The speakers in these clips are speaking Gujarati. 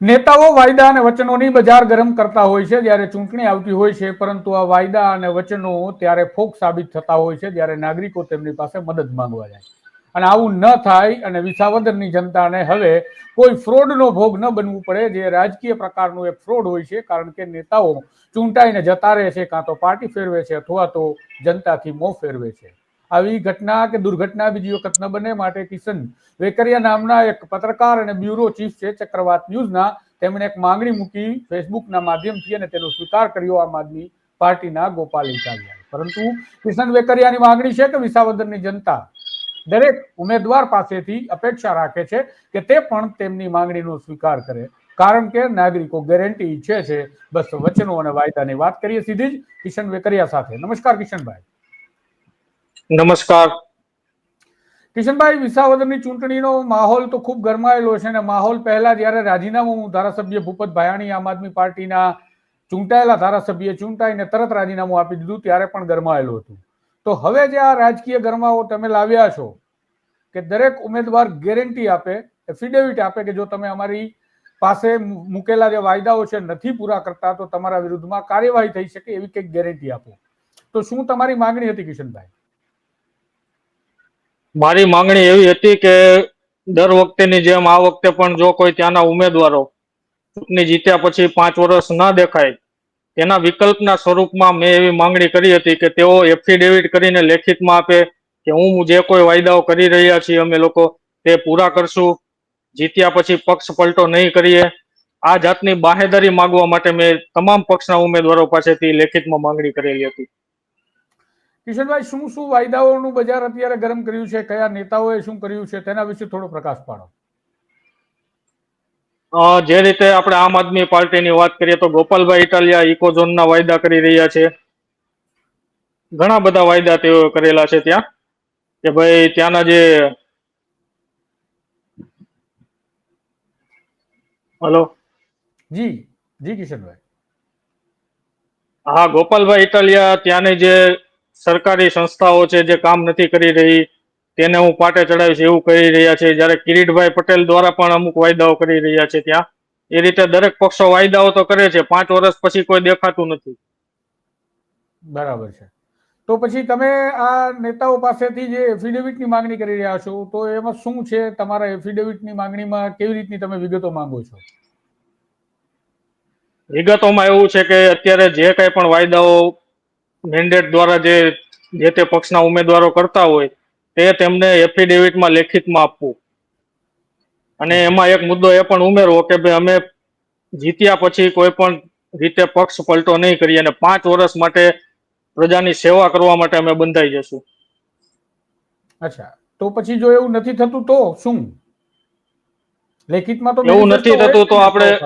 નેતાઓ વાયદા અને વચનોની બજાર ગરમ કરતા હોય છે જ્યારે ચૂંટણી આવતી હોય છે, પરંતુ આ વાયદા અને વચનો ત્યારે ફોક સાબિત થતા હોય છે જ્યારે નાગરિકો તેમની પાસે મદદ માંગવા જાય. અને આવું ન થાય અને વિસાવદરની જનતાને હવે કોઈ ફ્રોડનો ભોગ ન બનવું પડે, જે રાજકીય પ્રકારનું એક ફ્રોડ હોય છે, કારણ કે નેતાઓ ચૂંટાઈને જતા રહે છે, કાં તો પાર્ટી ફેરવે છે અથવા તો જનતાથી મોં ફેરવે છે. આવી ઘટના કે દુર્ઘટના બીજી વખત ન બને માટે કિશન વેકરિયા નામના એક પત્રકાર અને બ્યુરો ચીફ છે ચક્રવાત ન્યૂઝના. તેમણે એક માંગણી મૂકી ફેસબુકના માધ્યમથી અને તેનો સ્વીકાર કર્યો આમ આદમી પાર્ટીના ગોપાલ ઇટાલિયા પરંતુ કિશન વેકરિયાની માંગણી છે કે વિસાવદરની જનતા દરેક ઉમેદવાર પાસેથી અપેક્ષા રાખે છે કે તે પણ તેમની માંગણીનો સ્વીકાર કરે. કારણ કે નાગરિકો ગેરંટી ઈચ્છે છે. બસ વચનો અને વાયદાની વાત કરીએ સીધી જ કિશન વેકરિયા સાથે. નમસ્કાર કિશનભાઈ. નમસ્કાર. કિશનભાઈ, વિસાવદરની ચૂંટણીનો માહોલ તો ખૂબ ગરમાયેલો છે અને માહોલ પહેલા જ્યારે રાજીનામું ધારાસભ્ય ભૂપત ભાયાણી આમ આદમી પાર્ટીના ચૂંટાયેલા ધારાસભ્ય ચૂંટાઈને તરત રાજીનામું આપી દીધું, ત્યારે પણ ગરમાયેલું હતું. તો હવે જે આ રાજકીય ગરમાવો તમે લાવ્યા છો કે દરેક ઉમેદવાર ગેરંટી આપે, એફિડેવિટ આપે કે જો તમે અમારી પાસે મૂકેલા જે વાયદાઓ છે નથી પૂરા કરતા, તો તમારા વિરુદ્ધમાં કાર્યવાહી થઈ શકે એવી કંઈક ગેરંટી આપો. તો શું તમારી માંગણી હતી કિશનભાઈ? મારી માંગણી એવી હતી કે દર વખતેની જેમ આ વખતે પણ જો કોઈ ત્યાંના ઉમેદવારો ચૂંટણી જીત્યા પછી પાંચ વર્ષ ના દેખાય, તેના વિકલ્પના સ્વરૂપમાં મેં એવી માંગણી કરી હતી કે તેઓ એફિડેવિટ કરીને લેખિતમાં આપે કે હું જે કોઈ વાયદાઓ કરી રહ્યા છીએ, અમે લોકો તે પૂરા કરશું. જીત્યા પછી પક્ષ પલટો નહીં કરીએ. આ જાતની બાહેદારી માંગવા માટે મેં તમામ પક્ષના ઉમેદવારો પાસેથી લેખિતમાં માંગણી કરેલી હતી. કિશનભાઈ શું શું વાયદાઓનું બજાર અત્યારે ગરમ કર્યું છે? કયા નેતાઓએ શું કર્યું છે? તેના વિશે થોડો પ્રકાશ પાડો. જે રીતે આપણે આમ આદમી પાર્ટીની વાત કરીએ તો ગોપાલભાઈ ઇટાલિયા ઇકોઝોનના વાયદા કરી રહ્યા છે. ઘણા બધા વાયદા તેઓ કરેલા છે ત્યાં. કે ભાઈ ત્યાંના જે હલો? જી જી કિશનભાઈ. હા ગોપાલભાઈ ઇટાલિયા ત્યાંની જે સરકારી સંસ્થાઓ છે જે કામ નથી કરી રહી તેને હું પાટે ચડાવીશ એવું કહી રહ્યા છે. જ્યારે કિરીટભાઈ પટેલ દ્વારા પણ અમુક વાયદાઓ કરી રહ્યા છે ત્યાં. એ રીતે દરેક પક્ષો વાયદાઓ તો કરે છે પાંચ વર્ષ પછી કોઈ દેખાતું નથી. બરાબર છે. તો પછી તમે આ નેતાઓ પાસેથી જે એફિડેવિટની માંગણી કરી રહ્યા છો તો એમાં શું છે? તમારા એફિડેવિટની માંગણીમાં કેવી રીતની તમે વિગતો માંગો છો? વિગતોમાં એવું છે કે અત્યારે જે કંઈ પણ વાયદાઓ મેન્ડેટ દ્વારા જે જે તે પક્ષના ઉમેદવારો કરતા હોય તે તેમને એફિડેવિટમાં લેખિતમાં આપવું. અને એમાં એક મુદ્દો એ પણ ઉમેરવો કે ભાઈ અમે જીત્યા પછી કોઈ પણ રીતે પક્ષ પલટો નહીં કરીએ અને પાંચ વર્ષ માટે પ્રજાની સેવા કરવા માટે અમે બંધાઈ જશું. અચ્છા. તો પછી જો એવું નથી થતું તો શું? લેખિતમાં તો એવું નથી થતું તો આપણે-.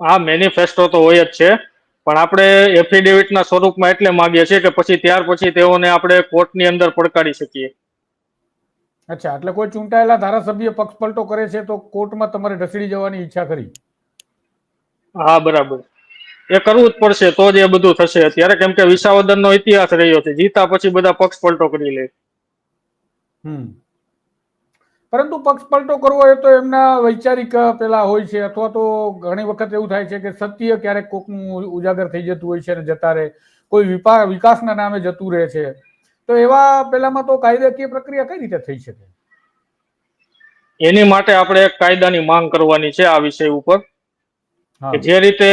આ મેનિફેસ્ટો તો હોય જ છે. પણ આપણે એફિડેવિટના સ્વરૂપમાં એટલે માગીએ છીએ કે પછી ત્યાર પછી તેઓને આપણે કોર્ટની અંદર પડકારી શકીએ. અચ્છા એટલે કોઈ ચૂંટાયેલા ધારાસભ્ય પક્ષ પલટો કરે છે તો કોર્ટમાં તમારે ઢસડી જવાની ઈચ્છા કરી? હા બરાબર. એ કરવું જ પડશે તો જ એ બધું થશે. અત્યારે કેમ કે વિસાવદનનો ઇતિહાસ રહ્યો છે જીતા પછી બધા પક્ષ પલટો કરી લે. હમ. પરંતુ પક્ષપલટો કરવો એ તો એમના વૈચારિક પેલા હોય છે. અથવા તો ઘણી વખત એવું થાય છે કે સત્ય ક્યારેક કોકનું ઉજાગર થઈ જતું હોય છે અને જતા રહે. કોઈ વિકાસના નામે જતું રહે છે. તો એવા પેલામાં તો કાયદાકીય પ્રક્રિયા કઈ રીતે થઈ શકે? એની માટે આપણે એક કાયદાની માંગ કરવાની છે આ વિષય ઉપર. કે જે રીતે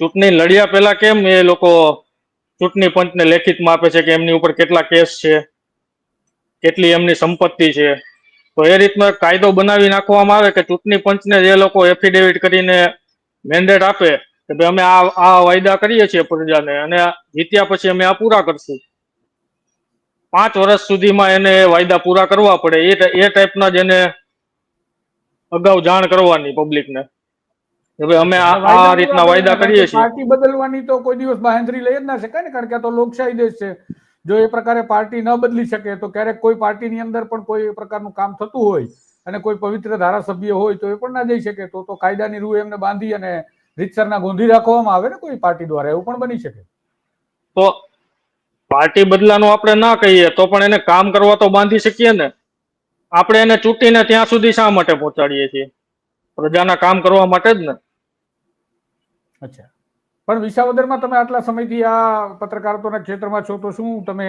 ચૂંટણી લડ્યા પહેલા કેમ એ લોકો ચૂંટણી પંચને લેખિતમાં આપે છે કે એમની ઉપર કેટલા કેસ છે કેટલી એમની સંપત્તિ છે. તો એ રીતનો કાયદો બનાવી નાખવામાં આવે કે ચૂંટણી પંચને જે લોકો એફિડેવિટ કરીને મેન્ડેટ આપે કે ભાઈ અમે આ આ વાયદા કરીએ છીએ પ્રજાને અને જીત્યા પછી અમે આ પૂરા કરશું. પાંચ વર્ષ સુધીમાં એને વાયદા પૂરા કરવા પડે. એ એ ટાઈપના જ એને અગાઉ જાણ કરવાની પબ્લિકને કે ભાઈ અમે આ આ રીતના વાયદા કરીએ છીએ. પાર્ટી બદલવાની તો કોઈ દિવસ બાહેંધરી લઈ જ ના શકાય ને કારણ કે આ તો લોકશાહી દેશ છે. જો એ પ્રકારે પાર્ટી ન બદલી શકે તો ક્યારેક કોઈ પાર્ટીની અંદર પણ કોઈ પ્રકારનું કામ થતું હોય અને કોઈ પવિત્ર ધારાસભ્ય હોય તો એ પણ ના જઈ શકે. તો તો કાયદાની રૂ એમને બાંધી અને રીતસરના ગોંધી રાખવામાં આવે ને કોઈ પાર્ટી દ્વારા એવું પણ બની શકે. તો પાર્ટી બદલાનું આપણે ના કહીએ તો પણ એને કામ કરવા તો બાંધી શકીએ ને. આપણે એને ચૂંટીને ત્યાં સુધી શા માટે પહોંચાડીએ છીએ? પ્રજાના કામ કરવા માટે જ ને. અચ્છા. પણ વિસાવદરમાં તમે આટલા સમયથી આ પત્રકારત્વના ક્ષેત્રમાં છો તો શું તમે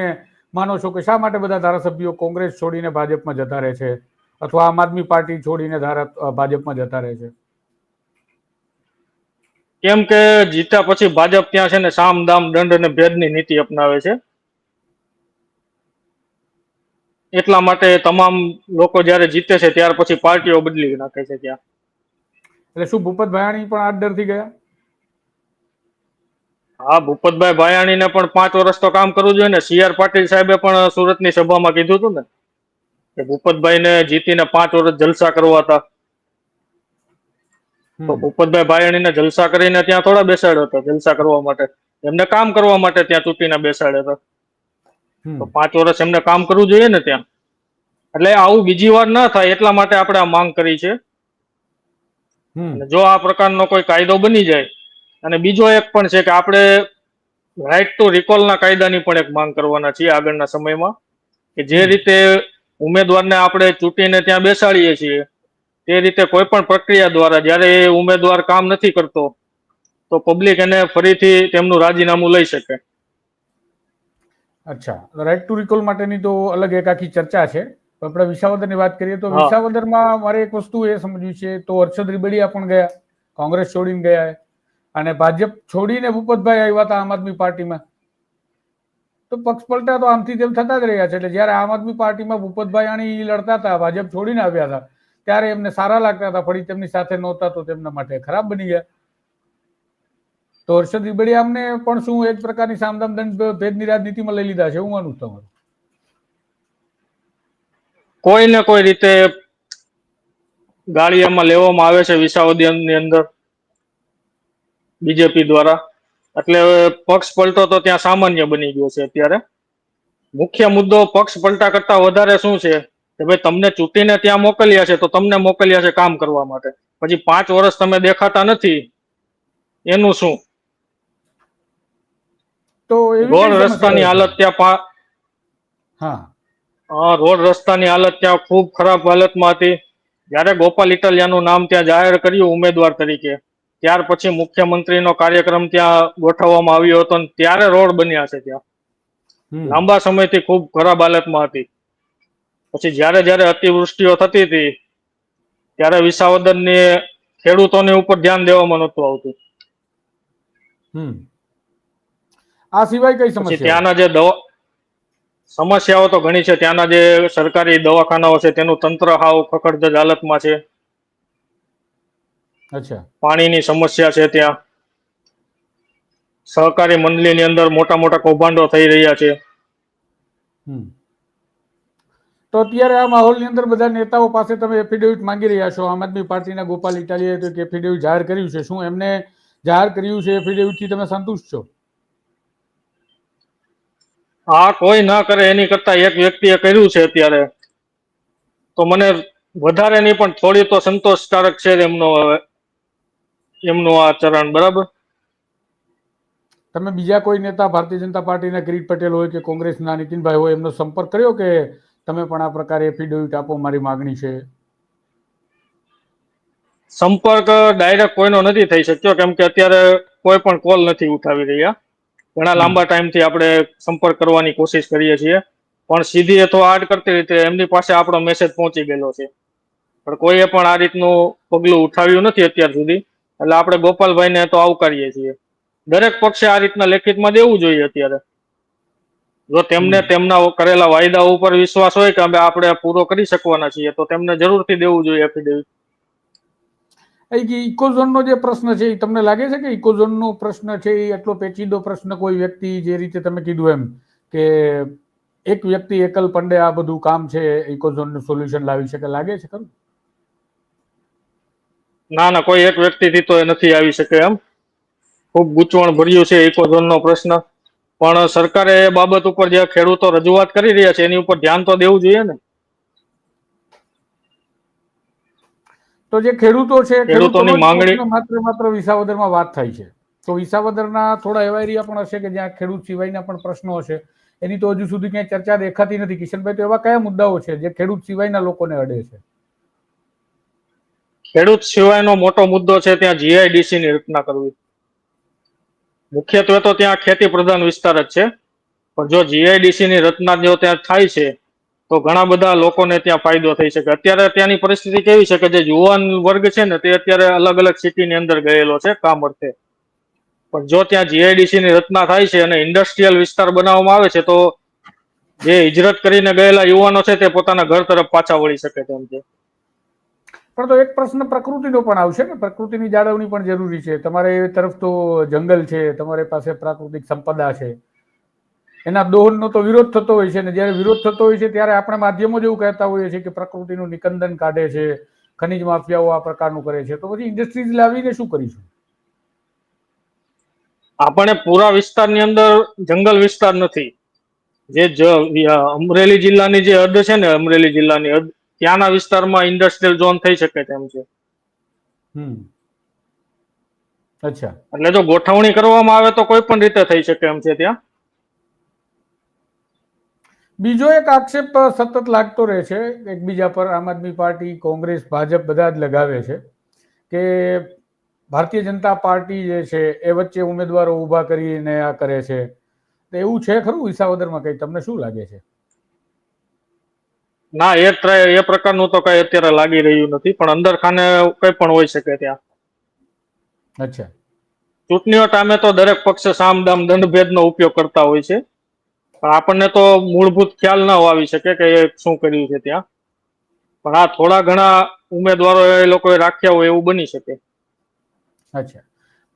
માનો છો કે શા માટે બધા ધારાસભ્યો કોંગ્રેસ છોડીને ભાજપમાં જતા રહે છે? અથવા આમ આદમી પાર્ટી છોડીને ધારા ભાજપમાં જતા રહે છે? કેમ કે જીત્યા પછી ભાજપ ત્યાં છે ને સામ દામ દંડ અને ભેદની નીતિ અપનાવે છે. એટલા માટે તમામ લોકો જ્યારે જીતે છે ત્યાર પછી પાર્ટીઓ બદલી નાખે છે ત્યાં. એટલે શું ભૂપત ભાયાણી પણ આ ડરથી ગયા? હા ભૂપતભાઈ ભાયાણીને પણ પાંચ વર્ષ તો કામ કરવું જોઈએ ને. સી આર પાટીલ સાહેબે પણ સુરતની સભામાં કીધું હતું ને કે ભૂપતભાઈને જીતીને પાંચ વર્ષ જલસા કરવા હતા. તો ભૂપતભાઈ ભાયાણીને જલસા કરીને ત્યાં થોડા બેસાડ્યો હતો જલસા કરવા માટે. એમને કામ કરવા માટે ત્યાં ચૂંટીને બેસાડ્યા હતા. તો પાંચ વર્ષ એમને કામ કરવું જોઈએ ને ત્યાં. એટલે આવું બીજી વાર ન થાય એટલા માટે આપણે આ માંગ કરી છે. જો આ પ્રકારનો કોઈ કાયદો બની જાય અને બીજો એક પણ છે કે આપણે રાઈટ ટુ રિકોલના કાયદાની પણ એક માંગ કરવાના છીએ આગળના સમયમાં કે જે રીતે ઉમેદવારને આપણે ચૂંટીને ત્યાં બેસાડીએ છીએ તે રીતે કોઈ પણ પ્રક્રિયા દ્વારા જ્યારે એ ઉમેદવાર કામ નથી કરતો તો પબ્લિક એને ફરીથી તેમનું રાજીનામું લઈ શકે. અચ્છા રાઈટ ટુ રિકોલ માટેની તો અલગ એક આખી ચર્ચા છે. આપણે વિસાવદરની વાત કરીએ તો. વિસાવદરમાં મારે એક વસ્તુ એ સમજવી છે તો હર્ષદ રીબડિયા પણ ગયા કોંગ્રેસ છોડીને ગયા. અને ભાજપ છોડીને ભૂપતભાઈ આવ્યા હતા આમ આદમી પાર્ટીમાં. તો પક્ષ પલટા તો આમથી તેમ થતા જ રહ્યા છે. એટલે જ્યારે આમ આદમી પાર્ટીમાં ભૂપતભાઈ આણી લડતા હતા, ભાજપ છોડીને આવ્યા હતા, ત્યારે એમને સારા લાગતા હતા. ફરી તેમની સાથે નહોતા તો તેમના માટે ખરાબ બની ગયા. તો હર્ષદ રીબડિયા અમને પણ શું એક પ્રકારની સામદામ દંડ ભેદની રાજનીતિમાં લઈ લીધા છે? હું માનું તમારું. કોઈ ને કોઈ રીતે ગાળી એમાં લેવામાં આવે છે વિસાવદની અંદર? બીજેપી દ્વારા. એટલે પક્ષ પલટો તો ત્યાં સામાન્ય બની ગયો છે અત્યારે. મુખ્ય મુદ્દો પક્ષ પલટા કરતા વધારે શું છે? કે ભાઈ તમને ચૂંટીને ત્યાં મોકલ્યા છે તો તમને મોકલ્યા છે કામ કરવા માટે. પછી પાંચ વર્ષ તમે દેખાતા નથી. એનું શું? તો રોડ રસ્તાની હાલત ત્યાં હા રોડ રસ્તાની હાલત ત્યાં ખૂબ ખરાબ હાલતમાં હતી. જયારે ગોપાલ ઇટલિયાનું નામ ત્યાં જાહેર કર્યું ઉમેદવાર તરીકે. ત્યાર પછી મુખ્યમંત્રીનો કાર્યક્રમ ત્યાં ગોઠવવામાં આવ્યો હતો ત્યારે રોડ બન્યા છે ત્યાં. લાંબા સમયથી ખૂબ ખરાબ હાલતમાં હતી. પછી જ્યારે જ્યારે અતિવૃષ્ટિઓ થતી હતી ત્યારે વિસાવદરની ખેડૂતોની ઉપર ધ્યાન દેવામાં નહોતું આવતું. હમ. આ સિવાય કઈ સમસ્યા? ત્યાંના જે દવા સમસ્યાઓ તો ઘણી છે. ત્યાંના જે સરકારી દવાખાનાઓ છે તેનું તંત્ર હાવ ખખડધજ હાલતમાં છે. અચ્છા. પાણીની સમસ્યા છે ત્યાં. સહકારી મંડળીની અંદર મોટા મોટા કૌભાંડો થઈ રહ્યા છે. તો અત્યારે આ માહોલની અંદર બધા નેતાઓ પાસે તમે એફિડેવિટ માંગી રહ્યા છો. આમ આદમી પાર્ટીના ગોપાલ ઇટાલીએ તો એફિડેવિટ જાહેર કર્યું છે. શું એમને જાહેર કર્યું છે એફિડેવિટથી તમે સંતુષ્ટ છો? આ કોઈ ના કરે એની કરતા એક વ્યક્તિએ કર્યું છે અત્યારે. તો મને વધારે નહીં પણ થોડી તો સંતોષકારક છે એમનો હવે એમનું આ ચરણ બરાબર? તમે બીજા કોઈ નેતા ભારતીય જનતા પાર્ટીના કિરીટ પટેલ હોય કે કોંગ્રેસના નીતિનભાઈ હોય એમનો સંપર્ક કર્યો કે તમે પણ આ પ્રકારે એફિડેવિટ આપો મારી માગણી છે? સંપર્ક ડાયરેક્ટ કોઈનો નથી થઈ શક્યો કેમ કે અત્યારે કોઈ પણ કોલ નથી ઉઠાવી રહ્યા. ઘણા લાંબા ટાઈમથી આપણે સંપર્ક કરવાની કોશિશ કરીએ છીએ. પણ સીધી અથવા આડ કરતી રીતે એમની પાસે આપણો મેસેજ પહોંચી ગયેલો છે. પણ કોઈએ પણ આ રીતનું પગલું ઉઠાવ્યું નથી અત્યાર સુધી. એટલે આપણે ગોપાલભાઈને તો આવકારીએ છીએ. દરેક પક્ષે આ રીતના લેખિતમાં દેવું જોઈએ અત્યારે. જો તેમને તેમના કરેલા વાયદા ઉપર વિશ્વાસ હોય કે અમે આપણે પૂરો કરી શકવાના છીએ તો તેમને જરૂરથી દેવું જોઈએ એફિડેવિટ એ કે ઇકોઝોનનો જે પ્રશ્ન છે એ તમને લાગે છે કે ઇકોઝોનનો પ્રશ્ન છે એ એટલો પેચીદો પ્રશ્ન કોઈ વ્યક્તિ જે રીતે તમે કીધું એમ કે એક વ્યક્તિ એકલ પંડે આ બધું કામ છે ઇકોઝોનનું સોલ્યુશન લાવી શકે લાગે છે ખરું? ના ના કોઈ એક વ્યક્તિથી તો એ નથી આવી શકે એમ. ખૂબ ગૂંચવણ ભર્યું છે ઇકોઝોનનો પ્રશ્ન. પણ સરકારે એ બાબત ઉપર જે ખેડૂતો રજૂઆત કરી રહ્યા છે એની ઉપર ધ્યાન તો દેવું જોઈએ ને. તો જે ખેડૂતો છે ખેડૂતોની માંગણી- માત્ર માત્ર વિસાવદરમાં વાત થાય છે. તો વિસાવદરના થોડા એવા એરિયા પણ હશે કે જ્યાં ખેડૂત સિવાયના પણ પ્રશ્નો હશે. એની તો હજુ સુધી ક્યાંય ચર્ચા દેખાતી નથી. કિશનભાઈ તો એવા કયા મુદ્દાઓ છે જે ખેડૂત સિવાયના લોકોને અડે છે? ખેડૂત સિવાયનો મોટો મુદ્દો છે ત્યાં જીઆઈડીસી ની રચના કરવી. મુખ્યત્વે તો ત્યાં ખેતી પ્રધાન વિસ્તાર જ છે. પણ જો જીઆઈડીસી ની રચના જો ત્યાં થાય છે, તો ઘણા બધા લોકોને ત્યાં ફાયદો થઈ શકે. અત્યારે ત્યાંની પરિસ્થિતિ કેવી છે કે જે યુવાન વર્ગ છે ને તે અત્યારે અલગ અલગ સિટીની અંદર ગયેલો છે, કામ અર્થે. પણ જો ત્યાં જીઆઈડીસી ની રચના થાય છે અને ઇન્ડસ્ટ્રીયલ વિસ્તાર બનાવવામાં આવે છે, તો જે હિજરત કરીને ગયેલા યુવાનો છે તે પોતાના ઘર તરફ પાછા વળી શકે તેમ છે. પણ તો એક પ્રશ્ન પ્રકૃતિનો પણ આવશે ને. પ્રકૃતિની જાળવણી પણ જરૂરી છે. તમારે એ તરફ તો જંગલ છે, તમારી પાસે પ્રાકૃતિક સંપદા છે. એના દોહનનો તો વિરોધ થતો હોય છે ને. જ્યારે વિરોધ થતો હોય છે, ત્યારે આપણે માધ્યમો જ એવું કહેતા હોઈએ છીએ કે પ્રકૃતિનું નિકંદન કાઢે છે, ખનિજ માફિયાઓ આ પ્રકારનું કરે છે. તો પછી ઇન્ડસ્ટ્રીઝ લાવીને શું કરીશું? આપણે પૂરા વિસ્તારની અંદર જંગલ વિસ્તાર નથી. જે અમરેલી જિલ્લાની જે હદ છે ને, અમરેલી જિલ્લાની હદ ત્યાંના વિસ્તારમાં ઇન્ડસ્ટ્રીયલ ઝોન થઈ શકે તેમ છે. અચ્છા. એટલે જો ગોઠવણી કરવામાં આવે તો કોઈ પણ રીતે થઈ શકે એમ છે ત્યાં. બીજો એક આક્ષેપ સતત લાગતો રહે છે. એકબીજા પર આમ આદમી પાર્ટી કોંગ્રેસ ભાજપ બધા જ લગાવે છે કે ભારતીય જનતા પાર્ટી જે છે એ વચ્ચે ઉમેદવારો ઊભા કરીને આ કરે છે. તો એવું છે ખરું? વિસાવદરમાં કંઈ? તમને શું લાગે છે? ના એ એ પ્રકારનું તો કઈ અત્યારે લાગી રહ્યું નથી પણ અંદર ખાને કઈ પણ હોઈ શકે ત્યાં. અચ્છા. ચૂંટણીઓ ટાઈમે તો દરેક પક્ષ સામદામ દંડ ભેદનો ઉપયોગ કરતા હોય છે. પણ આપણને તો મૂળભૂત ખ્યાલ ન આવી શકે કે એ શું કર્યું છે ત્યાં. પણ આ થોડા ઘણા ઉમેદવારો એ લોકોએ રાખ્યા હોય એવું બની શકે. અચ્છા.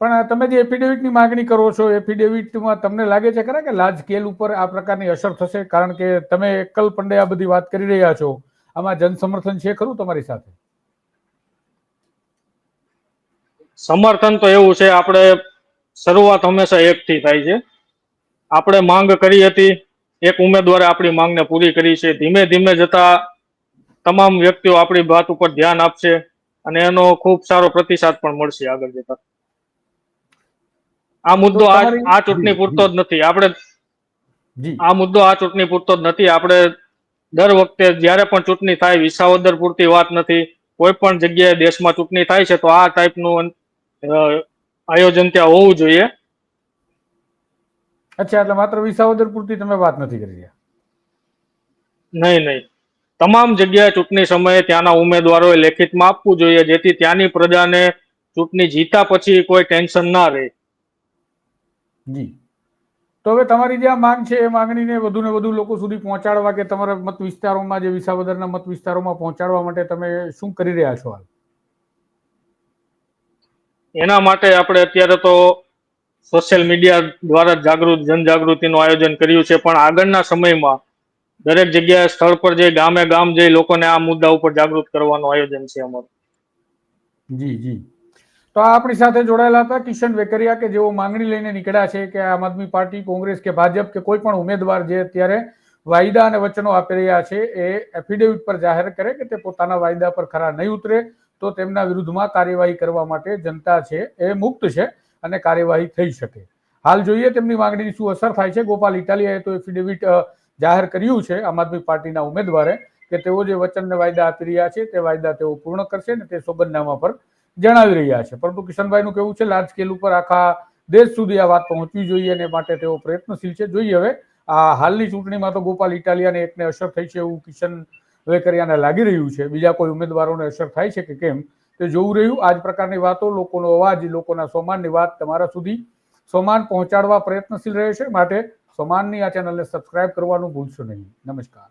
પણ તમે જે એફિડેવિટની માગણી કરો છો એફિડેવિટમાં તમને લાગે છે ખરા કે લાર્જ સ્કેલ ઉપર આ પ્રકારની અસર થશે? કારણ કે તમે એકલ પંડે આ બધી વાત કરી રહ્યા છો. આમાં જન સમર્થન છે ખરું તમારી સાથે? સમર્થન તો એવું છે, આપણે શરૂઆત હંમેશા એકથી થાય છે. આપણે માંગ કરી હતી, એક ઉમેદવારે આપણી માંગને પૂરી કરી છે. ધીમે ધીમે જતા તમામ વ્યક્તિઓ આપણી વાત ઉપર ધ્યાન આપશે અને એનો ખૂબ સારો પ્રતિસાદ પણ મળશે આગળ જતા. આ મુદ્દો આ ચૂંટણી પૂરતો જ નથી. આપણે આ મુદ્દો આ ચૂંટણી પૂરતો જ નથી. આપણે દર વખતે જ્યારે પણ ચૂંટણી થાય વિસાવદર પૂરતી વાત નથી. કોઈ પણ જગ્યાએ દેશમાં ચૂંટણી થાય છે તો આ ટાઈપનું આયોજન ત્યાં હોવું જોઈએ. અચ્છા એટલે માત્ર વિસાવદર પૂરતી તમે વાત નથી કરી રહ્યા? નહીં નહીં. તમામ જગ્યાએ ચૂંટણી સમયે ત્યાંના ઉમેદવારોએ લેખિતમાં આપવું જોઈએ જેથી ત્યાંની પ્રજાને ચૂંટણી જીતા પછી કોઈ ટેન્શન ના રહે. જી. તો હવે તમારી જે આ માંગ છે એ માંગણીને વધુ ને વધુ લોકો સુધી પહોંચાડવા કે તમારા મત વિસ્તારોમાં જે વિસાવદરના મત વિસ્તારોમાં પહોંચાડવા માટે તમે શું કરી રહ્યા છો હાલ? એના માટે આપણે અત્યારે તો સોશિયલ મીડિયા દ્વારા જાગૃત જનજાગૃતિનું આયોજન કર્યું છે પણ આગળના સમયમાં દરેક જગ્યાએ સ્થળ પર જે ગામે ગામ જઈ લોકોને આ મુદ્દા ઉપર જાગૃત કરવાનું આયોજન છે અમારું. જી જી. તો આપણી સાથે જોડાયેલા હતા કિશન વેકરિયા કે જેઓ માંગણી લઈને નીકળ્યા છે કે આમ આદમી પાર્ટી, કોંગ્રેસ કે ભાજપ કે કોઈ પણ ઉમેદવાર જે અત્યારે વાયદા અને વચનો આપી રહ્યા છે એ એફિડેવિટ પર જાહેર કરે કે તે પોતાના વાયદા પર ખરા નહીં ઉતરે, તો તેમના વિરુદ્ધમાં કાર્યવાહી કરવા માટે જનતા છે એ મુક્ત છે અને કાર્યવાહી થઈ શકે. હાલ જોઈએ તેમની માંગણીની શું અસર થાય છે. ગોપાલ ઇટાલિયાએ તો એફિડેવિટ જાહેર કર્યું છે આમ આદમી પાર્ટીના ઉમેદવારે કે તેઓ જે વચનને વાયદા આપી રહ્યા છે તે વાયદા તેઓ પૂર્ણ કરશે ને તે સોગંદનામા પર જણાવી રહ્યા છે. પરંતુ કિશનભાઈનું કેવું છે લાર્જ સ્કેલ ઉપર આખા દેશ સુધી આ વાત પહોંચવી જોઈએ અને માટે તેઓ પ્રયત્નશીલ છે. જોઈએ હવે, આ હાલની ચૂંટણીમાં તો ગોપાલ ઇટાલિયાને એકને અસર થઈ છે એવું કિશન વેકરિયાને લાગી રહ્યું છે. બીજા કોઈ ઉમેદવારોને અસર થાય છે કે કેમ, તે જોવું રહ્યું. આ જ પ્રકારની વાતો લોકોનો અવાજ, લોકોના સોમાનની વાત તમારા સુધી સોમાન પહોંચાડવા પ્રયત્નશીલ રહે છે. માટે સોમાનની આ ચેનલને સબસ્ક્રાઇબ કરવાનું ભૂલશો નહીં. નમસ્કાર.